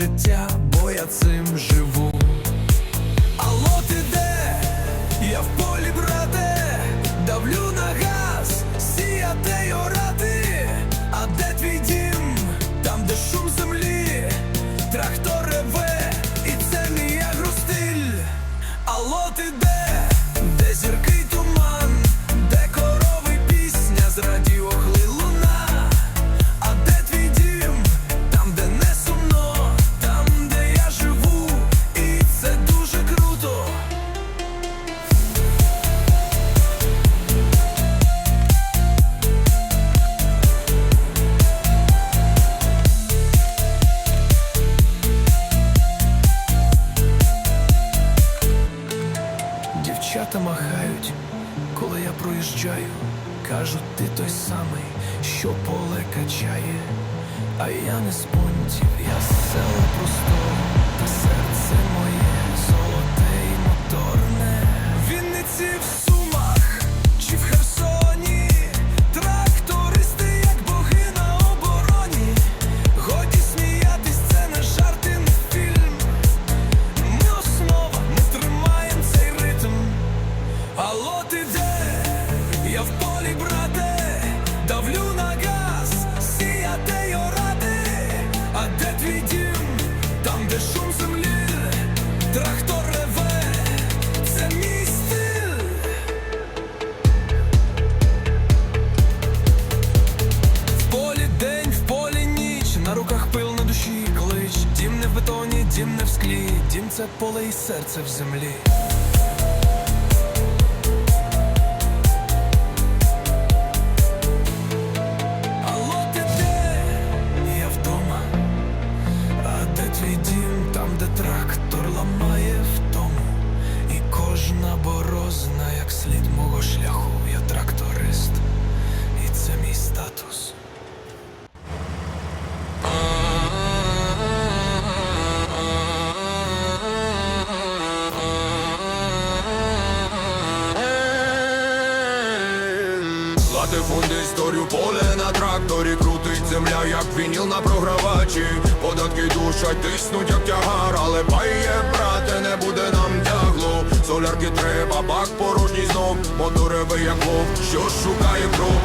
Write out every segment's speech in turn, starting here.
життя, бо я цим живу. Той що поле качає. А я не з понтів, я з села просто, та серце моє це поле і серце в землі. Латифунди історію поле на тракторі. Крутить земля, як вініл на програвачі. Податки душать, тиснуть, як тягар. Але пає, брате, не буде нам тягло Солярки треба, бак порожній знов. Мотореве, як вовк, що шукає кров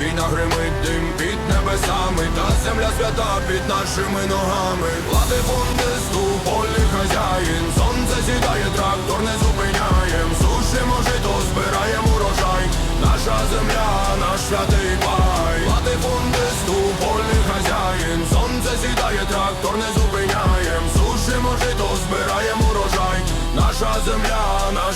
Війна гримить дим під небесами. Та земля свята під нашими ногами. Латифундисту,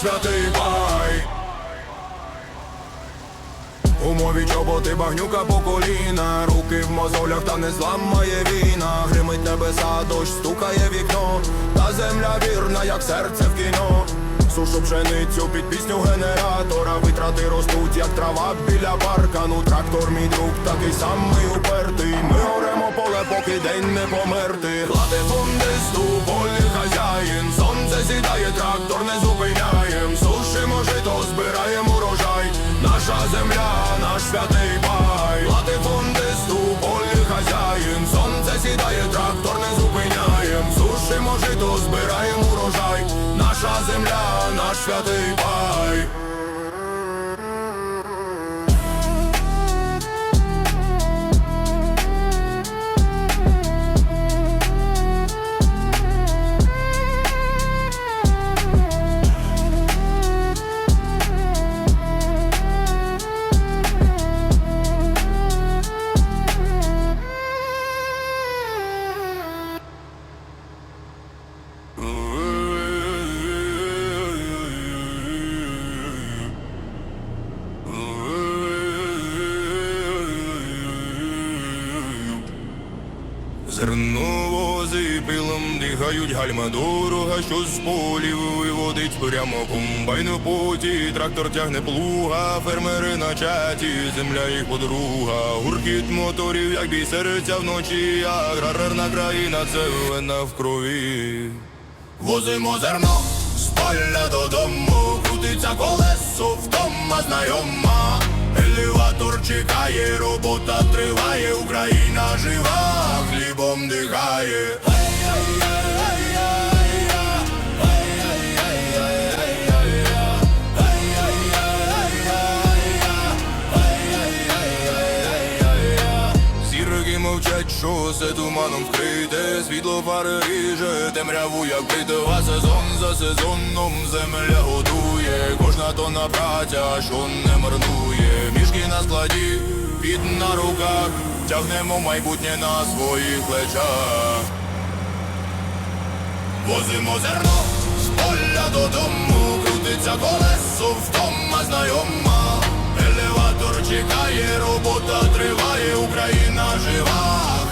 святий пай у мові чоботи багнюка по коліна, руки в мозолях та не зламає війна, гримить небеса, дощ стукає вікно, та земля вірна, як серце в кіно. Сушу пшеницю під пісню генератора, витрати ростуть, як трава біля паркану. Трактор мій друг такий самий упертий. Ми оремо поле, поки день не померти. Кладе фундисту, полі хазяїн, сонце сідає, трактор не зупиняєм. Жито, збираємо урожай. Наша земля, наш святий пай. Латифундисту, полі хазяїн, сонце сідає, трактор не зупиняєм. Сушимо жито, збираємо урожай. Наша земля, наш святий пай. Пилом гальма дорога, що з полів виводить прямо комбайн у поті, трактор тягне плуга, фермери на чаті, земля їх подруга, гуркіт моторів, як бій серця вночі, аграрна країна, це вена в крові. Возимо зерно з поля додому, крутиться колесо, втома знайома. Елеватор чекає, робота триває, Україна жива, хлібом дихає. Шосе туманом вкрите, світло фари ріже, темряву як битва сезон за сезоном земля годує, кожна тонна праця, що не марнує, мішки на складі, під на руках, тягнемо майбутнє на своїх плечах. Возимо зерно з поля додому, крутиться колесо, втома знайома. Елеватор чекає, робота триває, Україна жива,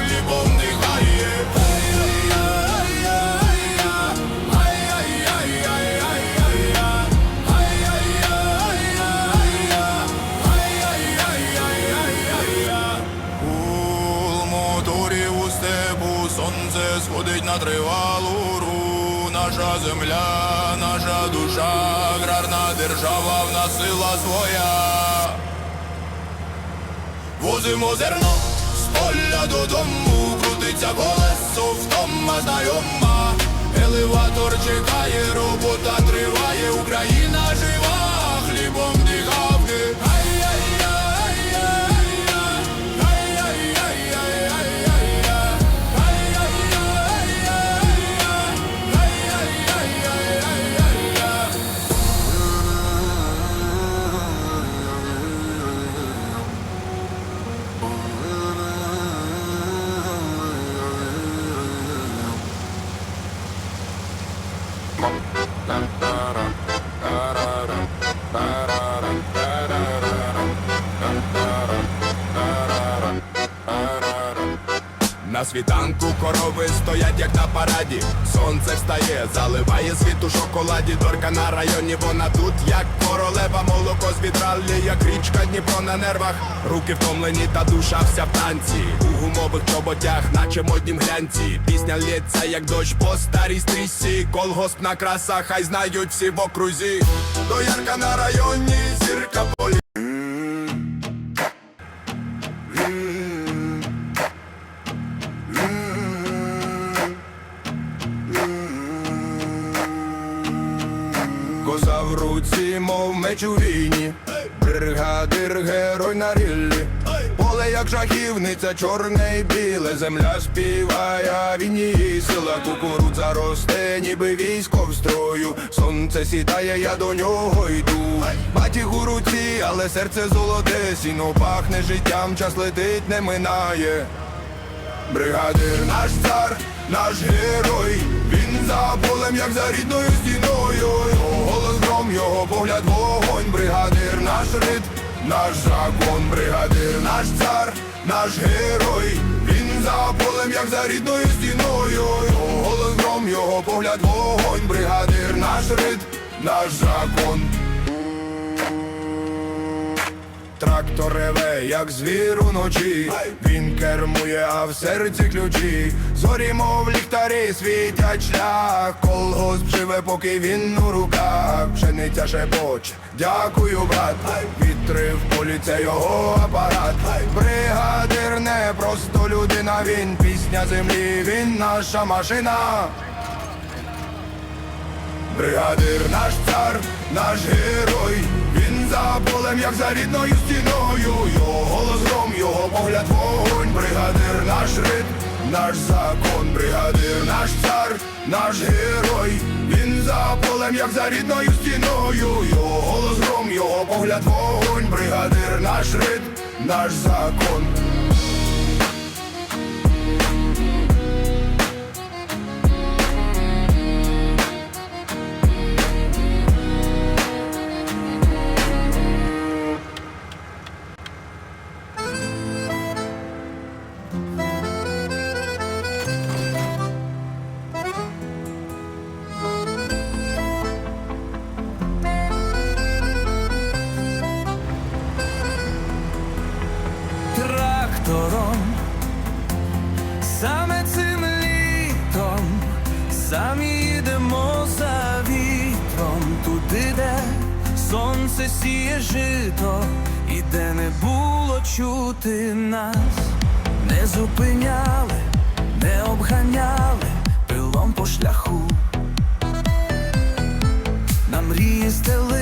сонце сходить на тривалу ру. Наша земля, наша душа, аграрна держава в нас сила своя. Возимо зерно поля додому, крутиться колесо, втома знайома. Елеватор чекає, робота триває, Україна жива, На світанку корови стоять як на параді. Сонце встає, заливає світ у шоколаді. Дорка на районі, вона тут, як королева, молоко з відралі, як річка Дніпро на нервах. Руки втомлені та душа вся в танці. У гумових чоботях, наче моднім глянці. Пісня лється, як дощ по старій стрічці. Колгосп на красах, хай знають всі в окрузі. Доярка на районі, як чорне й біле, земля співає, а він її сила, кукурудза росте, ніби військо в строю, сонце сідає, я до нього йду. Батіг у руці, але серце золоте, сіно пахне життям, час летить, не минає. Бригадир наш цар, наш герой, він за полем, як за рідною стіною. Голос гром, його погляд вогонь, бригадир наш рид, наш закон, бригадир наш цар, наш герой, він за полем, як за рідною стіною. Його голос гром, його погляд вогонь, бригадир наш рид, наш закон. Трактор реве, як звір уночі, він кермує, а в серці ключі. Зорі, мов ліхтарі, світять шлях, колгосп живе, поки він у руках. Пшениця шепоче, дякую, брат. Вітри в полі це його апарат. Бригадир не просто людина, він пісня землі, він наша машина. Бригадир наш цар, наш герой, він за полем, як за рідною стіною. Його голос гром, його погляд вогонь, бригадир наш рид, наш закон, бригадир наш цар, наш герой, він за полем, як за рідною стіною. Його голос гром, його погляд вогонь, бригадир наш рид, наш закон. Трактором, саме цим літом, самі їдемо за вітром, туди, де сонце сіє жито, і де не було чути нас, не зупиняли, не обганяли пилом по шляху. На мрії стелили,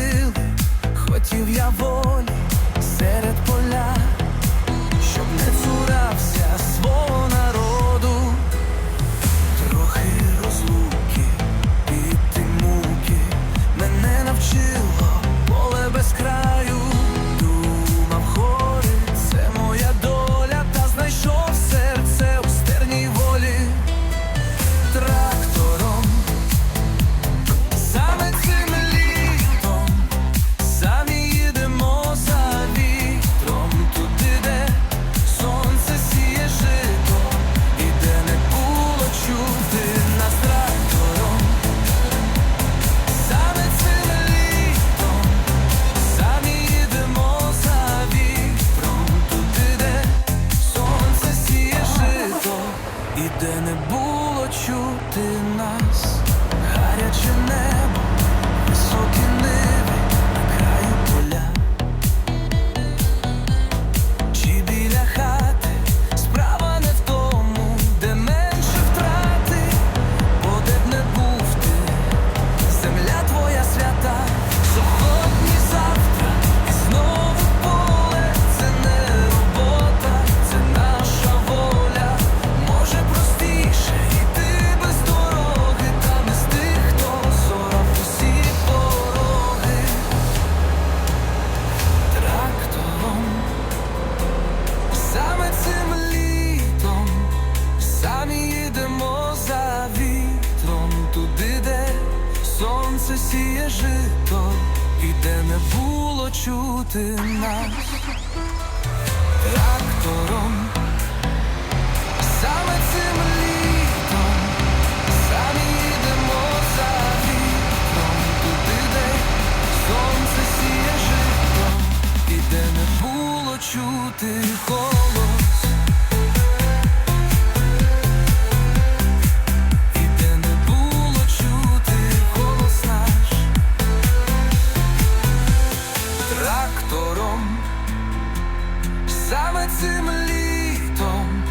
цим літом,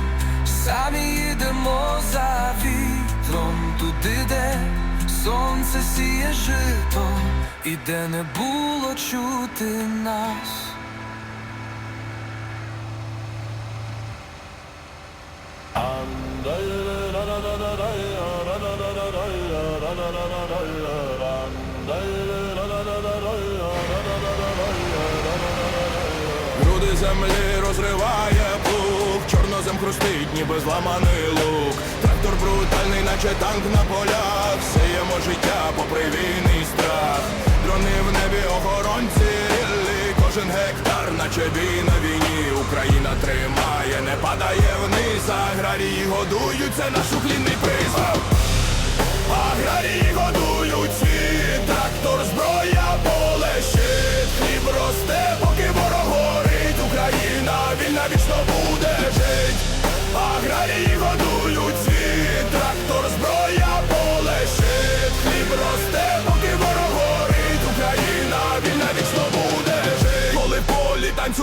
самі їдемо за вітром туди, де сонце сіє жито, і де не було чути нас. Груди землі розриває плуг, чорнозем хрустить, ніби зламаний лук. Трактор брутальний, наче танк на полях. Сіємо життя попри війни страх. Дрони в небі, охоронці ріллі Кожен гектар, наче бій на війні. Україна тримає, не падає вниз. Аграрії годують, це наш уклінний приз. Аграрії годують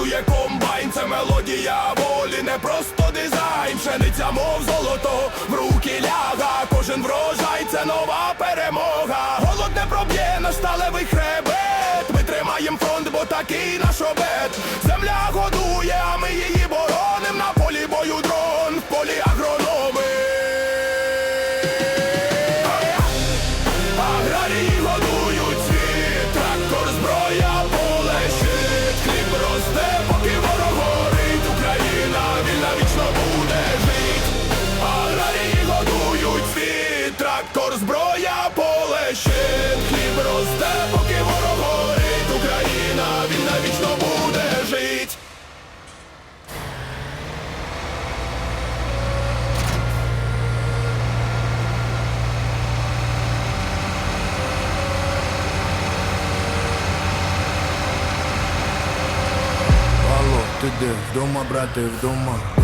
полі комбайн, це мелодія волі, не просто дизайн, пшениця, мов золото, в руки ляга, кожен врожай, це нова перемога. Голод не проб'є наш сталевий хребет. Ми тримаєм фронт, бо такий наш обет. Земля годує, а ми її трактор, зброя, поле, щит Хліб росте, поки ворог горить Україна вільна вічно буде жить Алло, ти де? Вдома, брате, вдома.